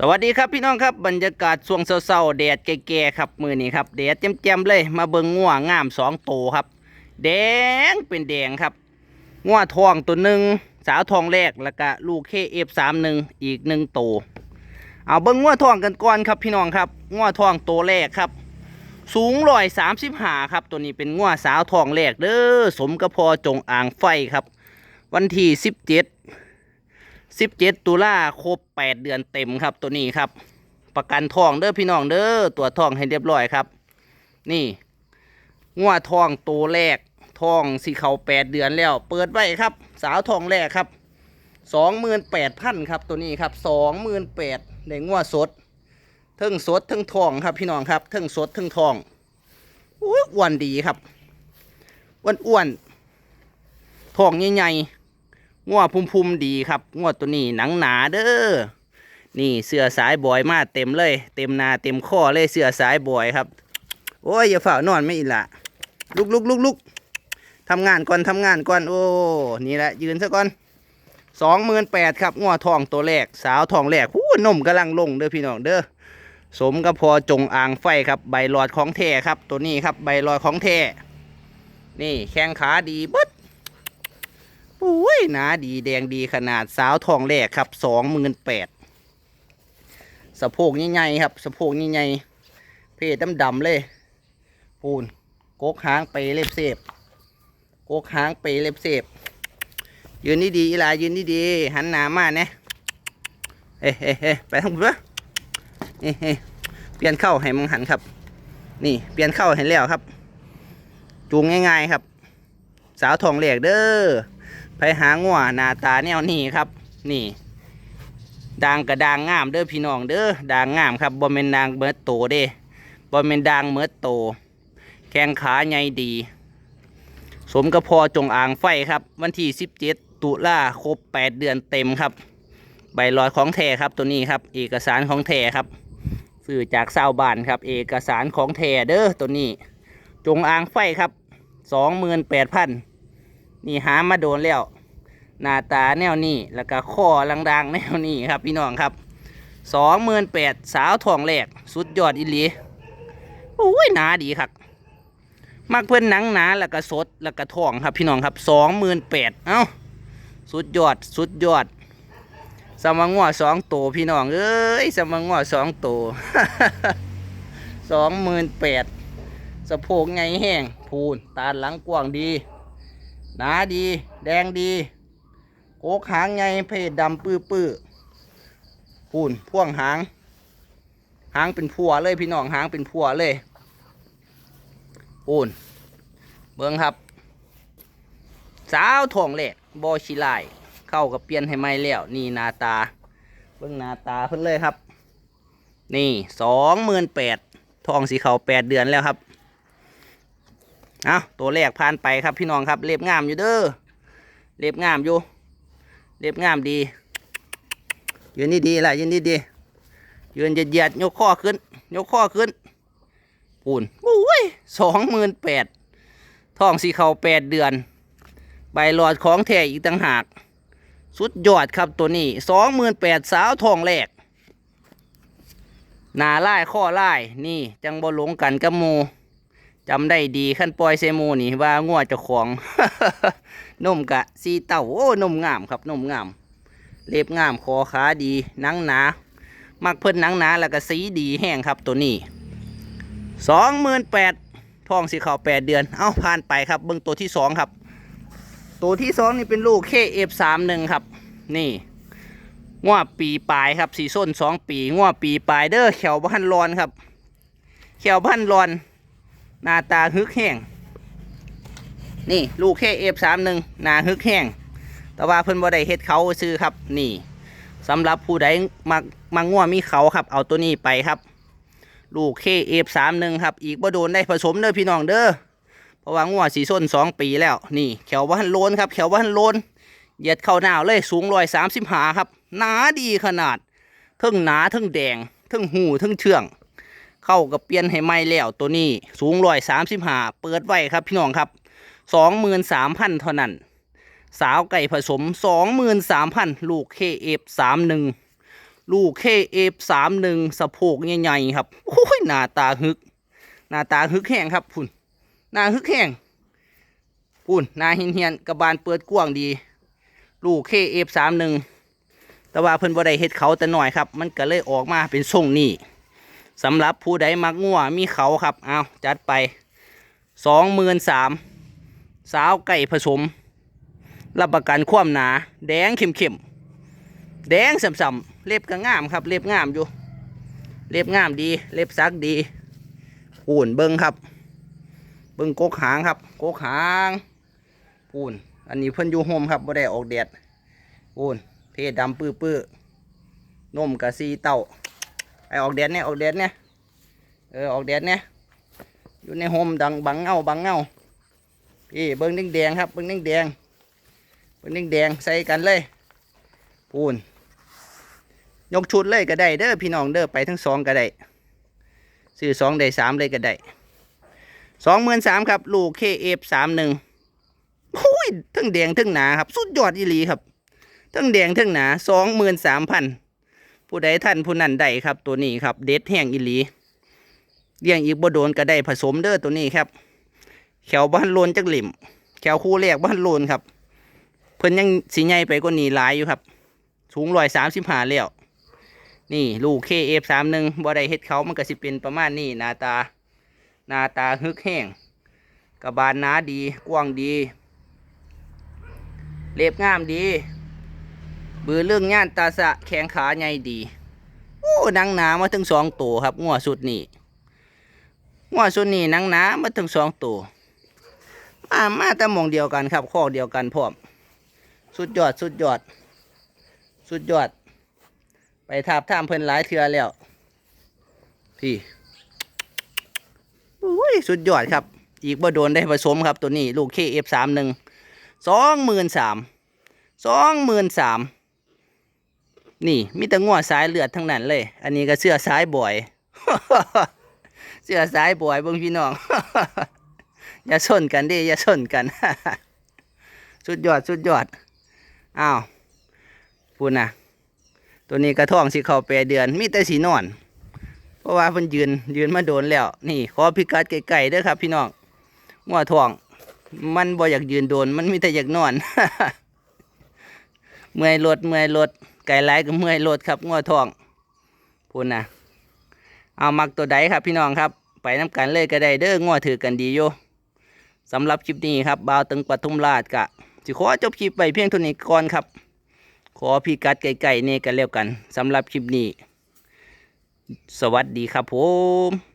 สวัสดีครับพี่น้องครับบรรยากาศช่วงเศร้าๆแดดแก่ๆครับมือนี้ครับแดดแจ่มๆเลย มาเบิ่งงัวงามสองโตครับ แดงเป็นแดงครับงัวทองตัวหนึ่งสาวทองแรกแล้วก็ลูกเคเอฟสามหนึ่งอีกหนึ่งโตเอาเบิ่งงัวทองกันก่อนครับพี่น้องครับงัวทองตัวแรกครับ สูงร้อยสามสิบห้าครับตัวนี้เป็นงัวสาวทองแรกเด้อสมกระพอจงอ่างไฟครับ วันที่สิบเจ็ด 17 ตุลาครบ 8 เดือนเต็มครับตัวนี้ครับ ประกันทองเด้อพี่น้องเด้อตัวทองให้เรียบร้อยครับ นี่งัวทองตัวแรกทองสีเขา8เดือนแล้ว เปิดไว้ครับ สาวทองแรกครับ28,000ครับตัวนี้ครับ28,000ได้งัวสดเทั้งสดเทั้งทองครับพี่น้องครับเทั้งสดเทั้งทองอ้วนดีครับอ้วนอ้วนทองใหญ่ๆ งัวพุ่มพุมๆดีครับงวดตัวนี้หนังหนาเด้อนี่เสื้อสายบอยมาเต็มเลย เต็มหนาเต็มข้อเลยเสื้อสายบอยครับ โอ้ยอย่าฝ่านอนไม่อีหละลุกลุกลุกลุกทำงานก่อนทำงานก่อนโอ้นี่แหละยืนซะก่อนสองหมื่นแปดครับงัวทองตัวแรก สาวทองแรกหู้นมกำลังลงเด้อพี่น้องเด้อสมกับพอจงอ่างไฟครับใบหลอดของแท้ครับ ตัวนี้ครับใบหลอดของแท้นี่แข้งขาดีเบิด อ้ยหนาดีแดงดีขนาดสาวทองแรกครับสองหมื่นแปดสะโพกใหญ่ๆครับ สะโพกใหญ่ๆเพศดำๆเลย ปูนโกกหางไปเล็บเสบโกกหางไปเล็บเสบยืนนี่ดีๆอีหลายืนนี่ดีๆหันหน้ามาเนี่ยเอ้เอ้เอ้ไปทางบนวะเอ้เอ้เปลี่ยนเข้าให้มึงหันครับ นี่เปลี่ยนเข้าให้แล้วครับ จูงง่ายๆครับ สาวทองแรกเด้อ ไปหางัวหน้าตาแนวนี้ครับ นี่ด่างกระด่างงามเด้อพี่น้องเด้อด่างงามครับบ่แม่นด่างเมิดโตเด้บ่แม่นด่างเมิดโต แข้งขาใหญ่ดี สมกับพอจงอ่างไฟครับ วันที่ 17 ตุลาครบ 8 เดือนเต็มครับ ใบลอยของแท้ครับตัวนี้ครับ เอกสารของแท้ครับซื้อจากชาวบ้านครับ เอกสารของแท้เด้อตัวนี้ จงอ่างไฟครับ 28,000 นี่หามาโดนแล้ว หน้าตาแนวนี้แล้วก็ข้อลังๆ แนวนี้ครับพี่น้องครับสองหมื่นแปดสาวทองแหลกสุดยอดอิลีโอ้ยหนาดีครับมักเพื่อนหนังหนาแล้วก็สดแล้วก็ทองครับพี่น้องครับสองหมื่นแปดเอ้าสุดยอดสุดยอดสมังงัวสองตพี่น้องเอ้ยสมังงัวสองตสองหมื่นแปดสะโพกไงแห้งพูนตาหลังกว้างดี หนาดี แดงดีโกกหางไงเพศดำปื้อปื้อๆพูนพ่วงหาง หางเป็นพัวเลยพี่น้องหางเป็นพัวเลยพูนเบิ้งครับ สาวทองแหลกบอชิไลเข้ากับเปลี่ยนให้ไม่แล้ว นี่นาตา เบิ้งนาตาเพิ่นเลยครับ นี่สองหมื่นแปดทองสีขาวแปดเดือนแล้วครับ เอาตัวแรกผ่านไปครับพี่น้องครับเล็บงามอยู่เด้อเล็บงามอยู่ เล็บงามดี ยืนนี่ดีล่ะยืนนี่ดียืนเหยียดๆยกข้อขึ้น ยกข้อขึ้นปูนโอ้ยสองหมื่นแปดทองสีเขาแปดเดือน ใบหลอดของแท้อีกต่างหาก สุดยอดครับตัวนี้สองหมื่นแปดสาวทองแรกหนาไล่ข้อไล่นี่ จังบ่หลงกันกับมู จำได้ดีขั้นปล่อยเซมูนี่ว่างัวเจ้าของนมกะสีเต่าโอ้นมงามครับนมงาม เล็บงามคอขาดีหนังหนา มักเพิ่นหนังหนาแล้วก็สีดีแห้งครับตัวนี้สองหมื่นแปดทองสีขาวแปดเดือน เอ้าผ่านไปครับเบิ้งตัวที่สองครับ ตัวที่สองนี่เป็นลูกเคเอฟสามหนึ่งครับ นี่ง้วปีปลายครับสีส้นสองปีง้วปีปลายเด้อแขวพันรอนครับแขวพันรอน หน้าตาฮึกแห้งนี่ลูกแค่เอฟสามหนึ่งหน้าฮึกแห้งแต่ว่าเพิ่นบ่ได้เฮ็ดเขาซื้อครับ นี่สำหรับผู้ใดมักมังง่วมีเขาครับ เอาตัวนี้ไปครับ ลูกเคเอฟสามหนึ่งครับ อีกบ่โดนได้ผสมเด้อพี่น้องเด้อเพราะว่าง่วสีส้นสองปีแล้ว นี่แขวว่าหันโลนครับแขวว่าหันโลนเหยียดเข้าหนาวเลยสูงร้อยสามสิบหาครับ หนาดีขนาดทึ่งหนาทึ่งแดงทึ่งหูทึ่งเชื่อง เข้ากับเปลี่ยนให้ไม่แล้วตัวนี้สูงร้อยสามสิบห้าเปิดไว้ครับพี่น้องครับสองหมื่นสามพันเท่านั้น สาวไก่ผสมสองหมื่นสามพันลูกเคเอฟสามหนึ่งลูกเคเอฟสามหนึ่งสะโพกใหญ่ๆครับโอ้ยหน้าตาฮึก หน้าตาฮึกแห้งครับพุ่นหน้าฮึกแห้งพุ่นหน้าเฮียนๆกระบาลเปิดกว้างดี ลูกเคเอฟสามหนึ่งแต่ว่าเพิ่นบ่ได้เฮ็ดเขาแต่หน่อยครับ มันก็เลยออกมาเป็นทรงนี้ สำหรับผู้ใดมักงัวมีเขาครับ เอาจัดไปสองหมื่นสามสาวไก่ผสม รับประกันความหนา แดงเข้มๆแดงส่ำๆเล็บก็งามครับ เล็บงามอยู่ เล็บงามดี เล็บซักดีปูนเบิ้งครับ เบิ้งกกหางครับกกหางปูนอันนี้เพิ่นอยู่โฮมครับบ่ได้ออกแดดปูนเพศดำปื้อปื้อนมกะซีเต้า ไอออกแดดเนี่ยออกแดดเนี่ยเออออกแดดเนี่ยอยู่ในโฮมดังบังเงาบังเงาพี่เบิ้งแดงครับเบิ้งแดงๆเป็นแดงใส่กันเลยปูนยกชุดเลยก็ได้เด้อพี่น้องเด้อไปทั้งสองก็ได้ซื้อสองได้สามเลยก็ได้สองหมื่นสามครับ ลูกเคเอฟสามหนึ่งหุ้ยทั้งแดงทั้งหนาครับ สุดยอดอีหลีครับทั้งแดงทั้งหนาสองหมื่นสามพัน ผู้ใดท่านผู้นั้นได้ครับตัวนี้ครับ เด็ดแห้งอีหลีเลี้ยงอีกบ่โดนก็ได้ผสมเด้อตัวนี้ครับ แขวบ้านโลนจักหลิมแขวคู่แรกบ้านโลนครับ เพิ่นยังสีใหญ่ไปกว่านี้หลายอยู่ครับ สูงร้อยสามสิบห้าแล้วนี่ลูกเคเอฟสามหนึ่งบ่ได้เฮ็ดเขามันก็สิเป็นประมาณนี้หน้าตาหน้าตาฮึกแห้งกระบาลหนาดีกว้างดี เล็บงามดี บือเรื่องย่านตาสะแข้งขาใหญ่ดี โอ้นังหนามาถึงสองตัวครับงัวสุดนี่งัวสุดนี่นังหนามาถึงสองตัวมามาแต่มองเดียวกันครับข้อเดียวกันพร้อมสุดยอดสุดยอด สุดยอด ไปทาบท่ามเพิ่นหลายเทือแล้ว พี่อุ้ยสุดยอดครับ อีกบ่โดนได้ผสมครับตัวนี้ ลูกเคเอฟสามหนึ่งสองหมื่นสามสองหมื่นสาม นี่มีแต่งัวสายเลือดทั้งนั้นเลย อันนี้ก็เสื้อสายบ่อย เสื้อสายบ่อยเบิ่งพี่น้อง อย่าชนกันดิอย่าชนกัน สุดยอดสุดยอด อ้าวพูดนะตัวนี้กระท่องสิเข้าแปดเดือน มีแต่สีนอน เพราะว่าเพิ่นยืนยืนมาโดนแล้ว นี่ขอพิกัดไก่ๆเด้อครับ พี่น้องงัวท่อง มันบ่อยากยืนโดน มันมีแต่อยากนอน เมื่อยรถเมื่อยรถ ไก่ไล่ก็เมื่อยรถครับงัวทองพูดนะเอามักตัวใดครับพี่น้องครับ ไปน้ำกันเลยก็ได้เด้องัวถือกันดีโยสำหรับคลิปนี้ครับบ่าวตึงปทุมราชกะสิขอจบคลิปไปเพียงเท่านี้ก่อนครับ ขอพี่กัดไก่ๆนี่กันแล้วกันสำหรับคลิปนี้ สวัสดีครับผม